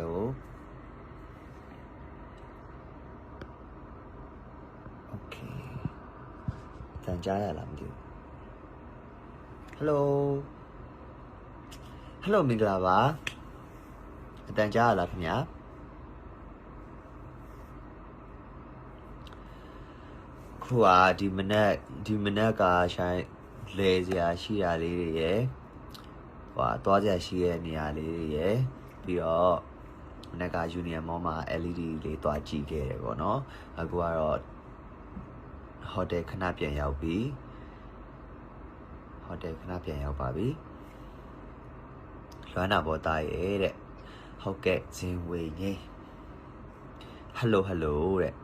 လုံးကို Okay ကြံကြားရလားမသိဘူး Hello Hello မင်္ဂလာပါအတန်ကြားရလားခင်ဗျာခုကဒီမနက်ဒီမနက်ကရှိုင်းလဲစရာရှိတာလေးတွေရယ်ဟိုဟာသွားစရာရှိတဲ့နေရာလေးတွေရယ်ပြီးတော့ မနက်က Union Mall မှာ LED လေးသွားကြည့်ခဲ့တယ်ပေါ့နော်အခုကတော့ဟိုတယ်ခဏပြန်ရောက်ပြီဟိုတယ်ခဏပြန်ရောက်ပါပြီလွမ်းနာပေါ်သားရဲ့တဲ့ဟုတ်ကဲ့ဇင်ဝေငိဟယ်လိုဟယ်လိုတဲ့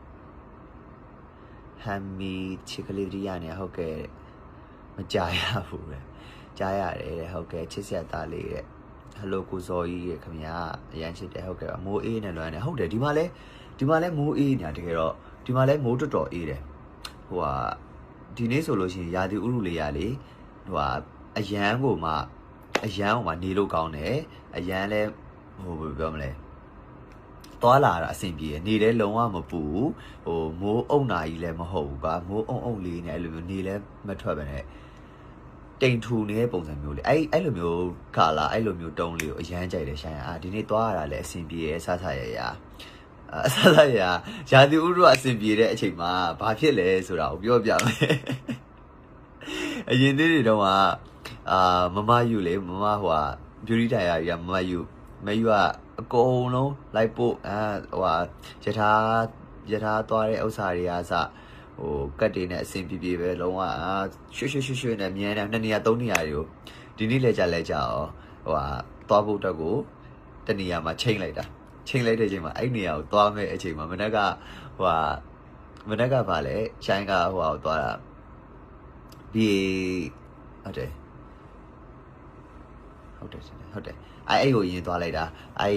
ဟမ်မီချစ်ကလေးတည်းရနေဟုတ်ကဲ့တဲ့မကြားရဘူးတဲ့ကြားရတယ်တဲ့ဟုတ်ကဲ့ချစ်ဆက်သားလေးတဲ့ ဟယ်လိုကိုဇော်ကြီးရဲ့ခင်ဗျာအရန်ချစ်တယ်ဟုတ်ကဲ့မိုးအေးနဲ့လွမ်းနေဟုတ်တယ်ဒီမှာလဲဒီမှာလဲမိုးအေးညာတကယ်တော့ဒီမှာလဲမိုးတော်တော်အေးတယ်ဟိုဟာဒီနေ့ဆိုလို့ရှိရင်ရာသီဥတုလေးရလေဟိုဟာအရန်ကိုမှအရန်ကိုမှနေလို့ကောင်းတယ်အရန်လဲဟိုဘယ်လိုပြောမလဲသွားလာတာအဆင်ပြေတယ်နေလဲလုံးဝမပူဘူးဟိုမိုးအုံနာကြီးလည်းမဟုတ်ဘူးကွာမိုးအုံအုံလေးနဲ့အဲ့လိုမျိုးနေလဲမထွက်ပဲနဲ့ တိမ်ထူနေတဲ့ပုံစံမျိုးလေအဲ့အဲ့လိုမျိုးကာလာအဲ့လိုမျိုးတုံးလေးကိုအရန်ကြိုက်တယ်ဆိုင်အာဒီနေ့သွားရတာလည်းအဆင်ပြေရဲ့ဆဆရရအဆဆရရရာသီဥတုအဆင်ပြေတဲ့အချိန်မှာဘာဖြစ်လဲဆိုတာကိုပြောပြမယ်အရင်သေးတွေတော့ကအာမမယူလေမမဟိုဟာ beauty diary ကမမယူမယူကအကုန်လုံးလိုက်ပို့အာဟိုဟာယထာယထာသွားတဲ့ဥစ္စာတွေကစ ဟိုကတ်တွေနဲ့အဆင်ပြေပြေပဲလုံးဝအာရွှွှွှွှွှွှနဲ့မြဲတယ်နှစ်နေရာသုံးနေရာတွေကိုဒီနေ့လဲကြလဲကြအောင်ဟိုဟာသွားဖို့အတွက်ကိုတနေရာမှာချိန်လိုက်တာချိန်လိုက်တဲ့အချိန်မှာအဲ့နေရာကိုသွားမဲ့အချိန်မှာမနက်ကဟိုဟာမနက်ကဗာလဲရှိုင်းကဟိုဟာကိုသွားတာဒီဟုတ်တယ်ဟုတ်တယ်ရှင်ဟုတ်တယ်အဲအဲ့ကိုရင်သွားလိုက်တာအဲ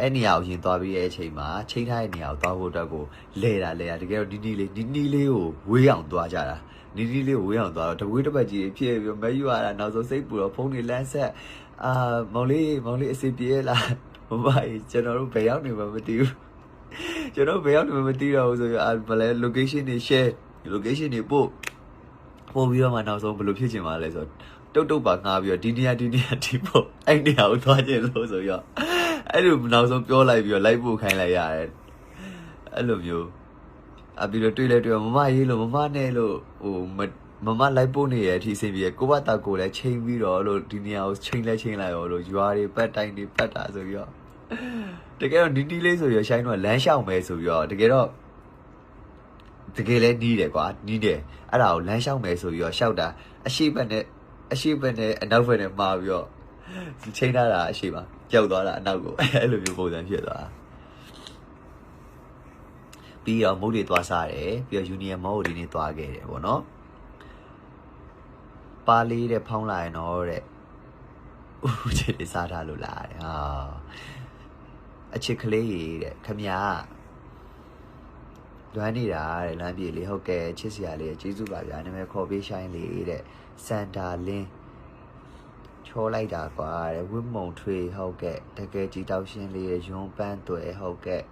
အဲ့နေရာကိုရင်သွားပြီးတဲ့အချိန်မှာချိန်ထားတဲ့နေရာကိုသွားဖို့အတွက်ကိုလဲတာလဲတာတကယ်တော့ဒီနီလေးဒီနီလေးကိုဝေးအောင်သွားကြတာနီနီလေးကိုဝေးအောင်သွားတော့တကွေးတစ်ပတ်ကြီးဖြစ်ပြီးမယူရတာနောက်ဆုံးစိတ်ပူတော့ဖုန်းတွေလမ်းဆက်အာမောင်လေးမောင်လေးအစီပြေးလားမမကြီးကျွန်တော်တို့ဘယ်ရောက်နေမှမသိဘူးကျွန်တော်ဘယ်ရောက်နေမှမသိတော့ဘူးဆိုပြီးအာဘယ်လဲ location တွေ share location တွေပို့ပို့ပြီးတော့မှနောက်ဆုံးဘယ်လိုဖြစ်ချင်ပါလဲဆိုတော့တုတ်တုတ်ပါငားပြီးတော့ဒီနေရာဒီနေရာဒီဖို့အဲ့နေရာကိုသွားခြင်းလို့ဆိုရော အဲ့လိုနောက်ဆုံးပြောလိုက်ပြီးတော့လိုက်ဖို့ခိုင်းလိုက်ရတယ်အဲ့လိုမျိုးအပြီးတော့တွေ့လဲတွေ့မမရေးလို့မမနဲ့လို့ဟိုမမလိုက်ဖို့နေရအထိအဆင်ပြေကိုဘတာကိုလည်းချိန်ပြီးတော့လို့ဒီနေရာကိုချိန်လဲချိန်လိုက်ရောလို့ရွာတွေပတ်တိုင်းတွေပတ်တာဆိုပြီးတော့တကယ်တော့ဒီတီလေးဆိုရရှိုင်းတော့လမ်းလျှောက်မယ်ဆိုပြီးတော့တကယ်တော့တကယ်လဲနီးတယ်ကွာနီးတယ်အဲ့ဒါကိုလမ်းလျှောက်မယ်ဆိုပြီးတော့ရှောက်တာအရှိတ်ဘက်နဲ့အရှိဘက်နဲ့အနောက်ဘက်နဲ့မှာပြီးတော့ ချိန်ထားတာအရှိပါကြောက်သွားတာအနောက်ကိုအဲ့လိုမျိုးပုံစံဖြစ်သွားတာပြီးတော့မုတ်တွေသွားစားတယ်ပြီးတော့ Union Mall ကိုဒီနေ့သွားခဲ့တယ်ပေါ့နော်ပါလေးတဲ့ဖောင်းလာရင်တော့တဲ့ဦးချစ်တွေစားထားလို့လားတဲ့ဟာအချစ်ကလေးတဲ့ခမညာလွမ်းနေတာတဲ့လမ်းပြေလေးဟုတ်ကဲ့ချစ်စရာလေးကျေးဇူးပါဗျာနာမည်ခေါ်ပေးဆိုင်လေးတဲ့စန်တာလင်း ချောလိုက်တာကွာတဲ့ဝင်းမုံထွေဟုတ်ကဲ့တကယ်ကြည်တောက်ရှင်းလေးရဲ့ယွန်းပန်းတွေဟုတ်ကဲ့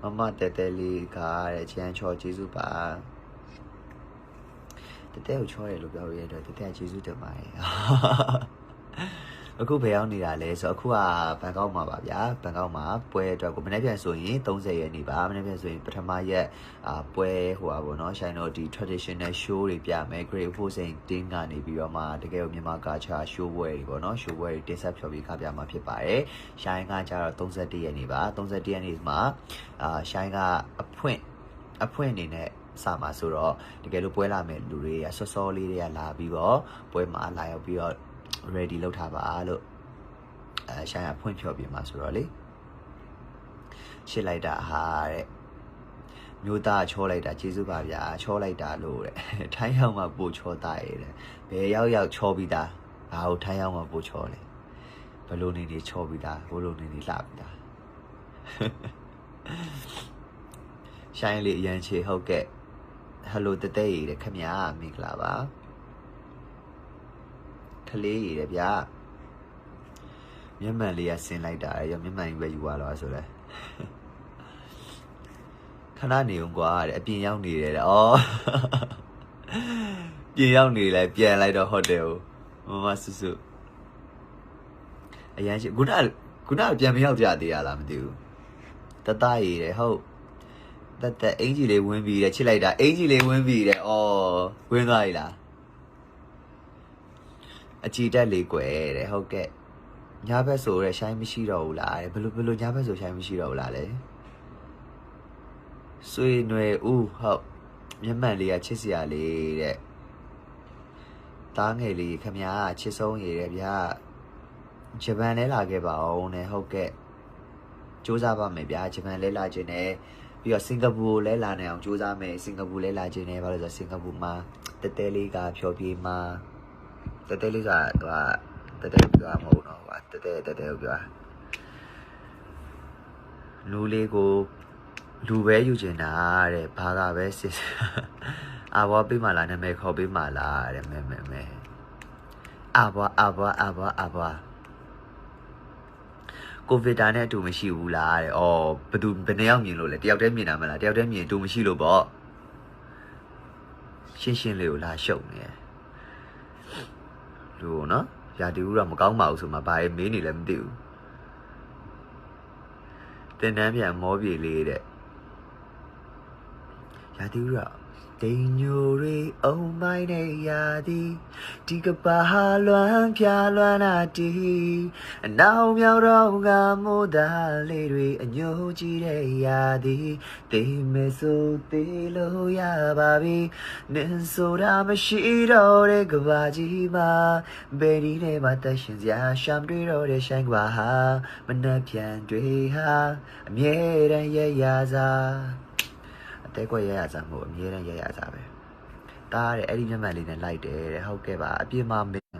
မမတဲတဲလေးကတဲ့ချမ်းချောကျေးဇူးပါတဲတဲကိုချောတယ်လို့ပြောရတဲ့တဲတဲကျေးဇူးတင်ပါတယ် အခုဘယ်ရောက်နေတာလဲဆိုတော့အခုကဘန်ကောက်မှာပါဗျာဘန်ကောက်မှာပွဲအတွက်ကိုမနေ့ပြန်ဆိုရင်30ရက်နေ့ပါမနေ့ပြန်ဆိုရင်ပထမရက်အာပွဲဟိုပါဘောနော်ရှိုင်းတော့ဒီ traditional show တွေပြမယ် Great Forcing Team ကနေပြီးတော့မှတကယ်ကိုမြန်မာ culture show ပွဲတွေပေါ့နော် show ပွဲတွေတင်ဆက်ဖျော်ဖြေခပြမှာဖြစ်ပါတယ်ရှိုင်းကကျတော့31ရက်နေ့ပါ31ရက်နေ့မှာအာရှိုင်းကအဖွင့်အဖွင့်အနေနဲ့စမှာဆိုတော့တကယ်လို့ပွဲလာမယ်လူတွေကစောစောလေးတွေကလာပြီးတော့ပွဲမှာလာရောက်ပြီးတော့ ready လုပ်ထားပါလို့အဲရှိုင်းကဖွင့်ဖြောပြမှာဆိုတော့လေရှစ်လိုက်တာဟာတဲ့မျိုးသားချောလိုက်တာကျေးဇူးပါဗျာချောလိုက်တာလို့တဲ့ထိုင်းရောက်မှပို့ချောသားရဲ့တဲ့ဘယ်ရောက်ရောက်ချောပြီးသားဘာလို့ထိုင်းရောက်မှပို့ချောလဲဘလို့နေနေချောပြီးသားဘလို့နေနေလှပြီးသားရှိုင်းလေးအရန်ချေဟုတ်ကဲ့ဟယ်လိုတတဲရည်တဲ့ခမညာမင်္ဂလာပါ ကလေးရည်တဲ့ဗျာမျက်မှန်လေးကဆင်းလိုက်တာရောမျက်မှန်ကြီးပဲယူသွားတော့ဆိုလဲခဏနေဦးကွာတဲ့အပြင်ရောက်နေတယ်တဲ့ဩပြင်ရောက်နေလိုက်ပြန်လိုက်တော့ဟိုတယ်ကိုမမဆူဆူအရန်ရှိခုနခုနပြန်မရောက်ကြသေးရလားမသိဘူးတတရည်တယ်ဟုတ်တက်တက်အင်ကြီးလေးဝင်းပြီးတယ်ချစ်လိုက်တာအင်ကြီးလေးဝင်းပြီးတယ်ဩဝင်းသွားပြီလား အကြည်တက်လေးကွယ်တဲ့ဟုတ်ကဲ့ညာဘက်ဆိုရဲရှိုင်းမရှိတော့ဘူးလားတဲ့ဘယ်လိုဘယ်လိုညာဘက်ဆိုရှိုင်းမရှိတော့ဘူးလားလေဆွေနွယ်ဦးဟုတ်မျက်မှန်လေးကချစ်စရာလေးတဲ့တားငယ်လေးခမညာချစ်ဆုံးရည်တဲ့ဗျာဂျပန်လဲလာခဲ့ပါအောင်နဲ့ဟုတ်ကဲ့စူးစမ်းပါမယ်ဗျာဂျပန်လဲလာခြင်းနဲ့ပြီးတော့စင်ကာပူလဲလာနေအောင်စူးစမ်းမယ်စင်ကာပူလဲလာခြင်းနဲ့ဘာလို့လဲဆိုတော့စင်ကာပူမှာတဲတဲလေးကဖြောပြေးမှာ တဲတဲလေးကသူကတဲတဲပြောမဟုတ်တော့ဗျာတဲတဲတဲတဲပြောလူလေးကိုလူပဲယူကျင်တာတဲ့ဘာသာပဲစစ်အာဘွားပေးမှလားနာမည်ခေါ်ပေးမှလားတဲ့မဲမဲမဲအာဘွားအာဘွားအာဘွားအာဘွားကိုဗစ်တာနဲ့အတူမရှိဘူးလားတဲ့။အော်ဘယ်သူဘယ်နှယောက်မြင်လို့လဲ။တယောက်တည်းမြင်တာမလား။တယောက်တည်းမြင်အတူမရှိလို့ပေါ့။ရှင်းရှင်းလေးကိုလာရှုပ်နေတယ်။ လူနော်။ရာတီဦးတော့မကောင်းပါဘူးဆိုမှဘာရေးမေးနေလဲမသိဘူး။တင်တန်းပြန်မောပြေလေးတဲ့။ရာတီဦးက ဒိန်ညိုရီအုံမိုင်းနဲ့ရာဒီဒီကပါဟာလွမ်းဖြာလွမ်းနာတီအနောက်မြောက်တော့ကမိုးသားလေးတွေအညိုကြည့်တဲ့ရာဒီတေးမဲဆိုသေးလို့ရပါပြီနင်းဆိုတာမရှိတော့တဲ့ကဘာကြီးမှာဘယ်ဒီနဲ့မှတက်ရှင်စရာရှမ်းတွေတော့တဲ့ဆိုင်ကွာဟာမနှက်ပြန်တွေဟာအမြဲတမ်းရဲ့ရစား အသေးကွက်ရရစားမို့အမြဲတမ်းရရစားပဲတားတဲ့အဲ့ဒီမျက်မှန်လေးနဲ့လိုက်တယ်တဲ့ဟုတ်ကဲ့ပါအပြစ်မမင်း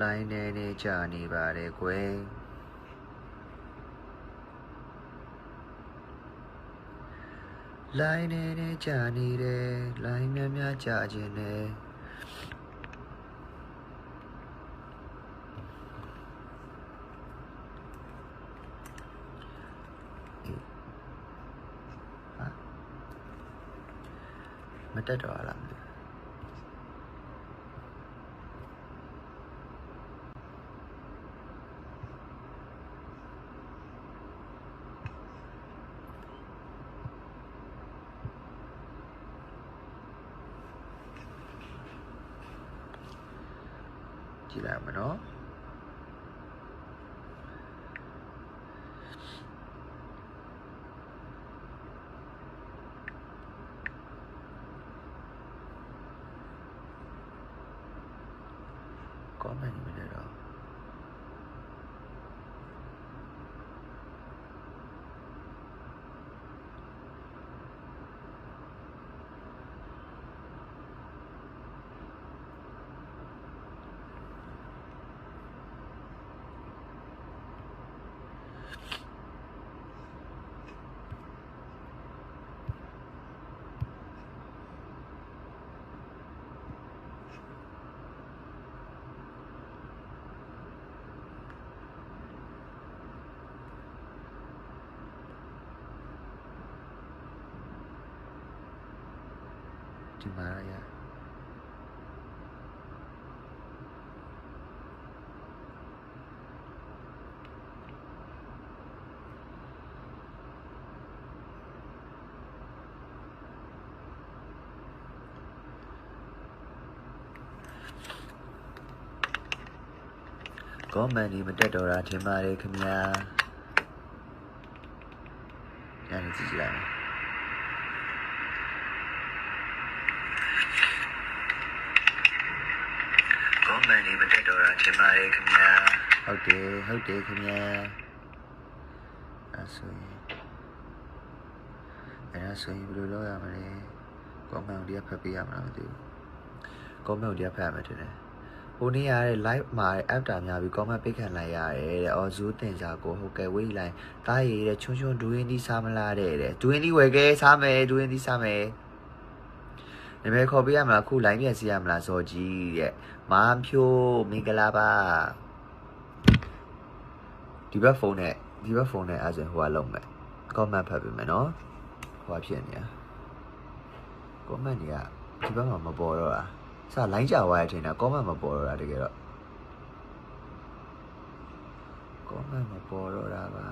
လိုင်းနေနေကြာနေပါတယ်ကွယ် လိုင်းနေနေကြာနေတယ်လိုင်းများများကြာခြင်းနဲ့ဟာမတက်တော့လား ကြည့်လိုက်မနော်ကောမန့်နေတယ်တော့ ဒီမှာရကောမန်ဒီမတက်တော့တာထင်ပါတယ်ခင်ဗျာညနေကြည့်လိုက် မယ်ကောမန်နေမတက်တော့တာထင်ပါတယ်ခင်ဗျာဟုတ်တယ်ဟုတ်တယ်ခင်ဗျာအဲ့ဆိုရင်အဲ့ဒါဆိုရင်ဘယ်လိုလုပ်ရမလဲကောမန်ကိုဒီကဖတ်ပေးရမလားမသိဘူး comment တရားဖတ်ရမယ်ထင်တယ်ဟိုနေ့ရတဲ့ live မှာ app တာများပြီး comment ပိတ်ခံလိုက်ရတယ်တဲ့အော်ဇူးတင်ကြကိုဟုတ်ကဲ့ဝေးလိုက်တားရည်တဲ့ချွန်းချွန်းဒူရင်းဒီစားမလားတဲ့တဲ့ဒူရင်းဒီဝယ်ခဲ့စားမယ်ဒူရင်းဒီစားမယ် နာမည်ခေါ်ပေးရမလားခု line ပြန်စီရမလားဇော်ကြီးတဲ့မာဖြိုးမင်္ဂလာပါဒီဘက်ဖုန်းနဲ့ဒီဘက်ဖုန်းနဲ့အဲ့ဆိုဟိုကလုံးမယ် comment ဖတ်ပေးမယ်နော်ဟိုကဖြစ်နေရ comment တွေကဒီဘက်မှာမပေါ်တော့တာစ line ကြသွားတဲ့အချိန်က comment မပေါ်တော့တာတကယ်တော့ comment မပေါ်တော့တာပါ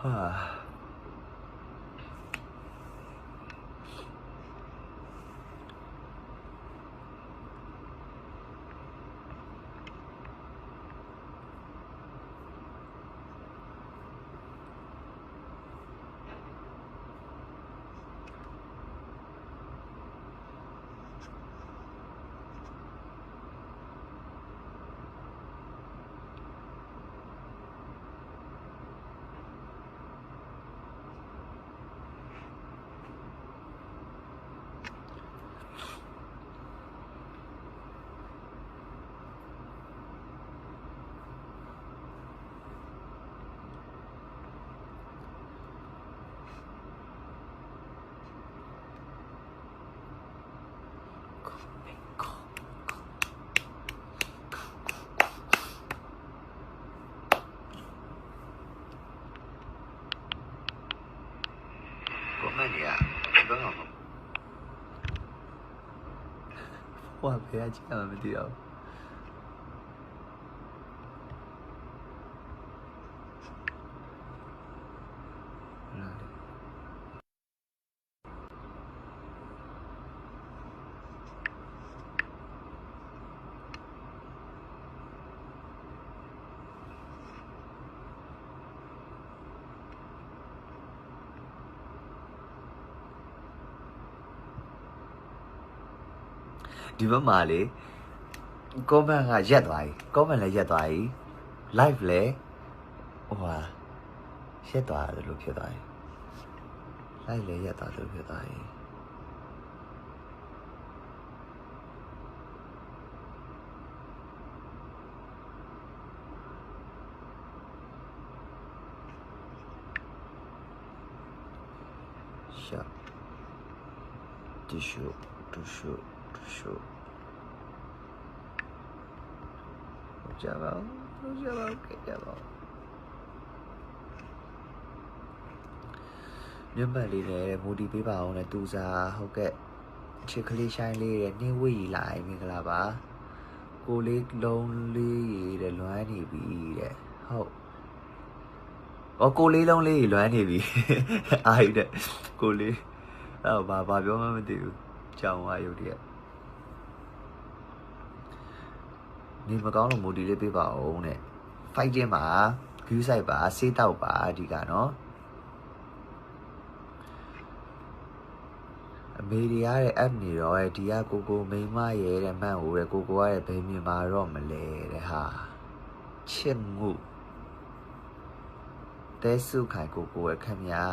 ဟာ comment တွေကဒီဘက်မှာမ ဟိုကဘယ်အကြည့်မှမသိတော့ဘူး ဒီဘက်မှာလေ comment ကရက်သွားပြီ comment လည်းရက်သွားပြီ live လည်းဟိုဟာရက်သွားတယ်လို့ဖြစ်သွားပြီ live လည်းရက်သွားတယ်လို့ဖြစ်သွားပြီရှာတီရှူတီရှူ တီရှူကြပါဦးကြပါဦးကြပါဦးမြတ်မတ်လေးနဲ့မူတီပေးပါအောင်နဲ့သူစားဟုတ်ကဲ့ချစ်ကလေးဆိုင်လေးရဲ့နှင်းဝေးလိုက်မင်္ဂလာပါကိုလေးလုံးလေးတဲ့လွမ်းနေပြီတဲ့ဟုတ်။အော်ကိုလေးလုံးလေးလွမ်းနေပြီ။အားရတဲ့ကိုလေးအဲ့ဘာဘာပြောမှမသိဘူး။ကြောင်ဝါရုပ်တည်း နေမကောင်းလို့မိုဒီလေးပေးပါအောင်တဲ့။ fight တင်းပါ view site ပါစေးတောက်ပါအဓိကနော်။အမေတွေရတဲ့ app နေတော့ရဲ့ဒီကကိုကိုမိန်းမရဲ့တဲ့မှန်ဟိုတဲ့ကိုကိုရတဲ့ဘယ်မြင်ပါတော့မလဲတဲ့ဟာချစ်မှုတဲစုခိုင်ကိုကိုရဲ့ခမညာ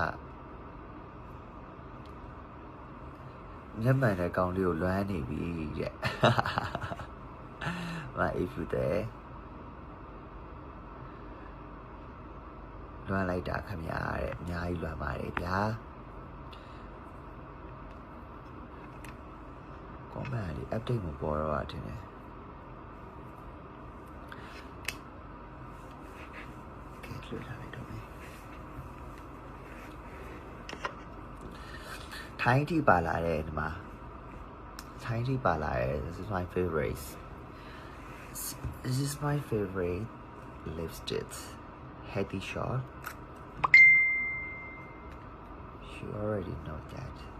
မျက်မှန်တဲ့ကောင်လေးကိုလွမ်းနေပြီတဲ့ မအေးဖြူတဲ့လွမ်းလိုက်တာခမညာတဲ့အများကြီးလွမ်းပါတယ်ဗျာ comment လေး update မပေါ်တော့တာတင်တယ်ကဲလွှတ်လာလိုက်တော့မယ်ထိုင်းတီပါလာတဲ့ဒီမှာထိုင်းတီပါလာတဲ့ this is my favorite this is my favorite lipstick Heady Shaw. you already know that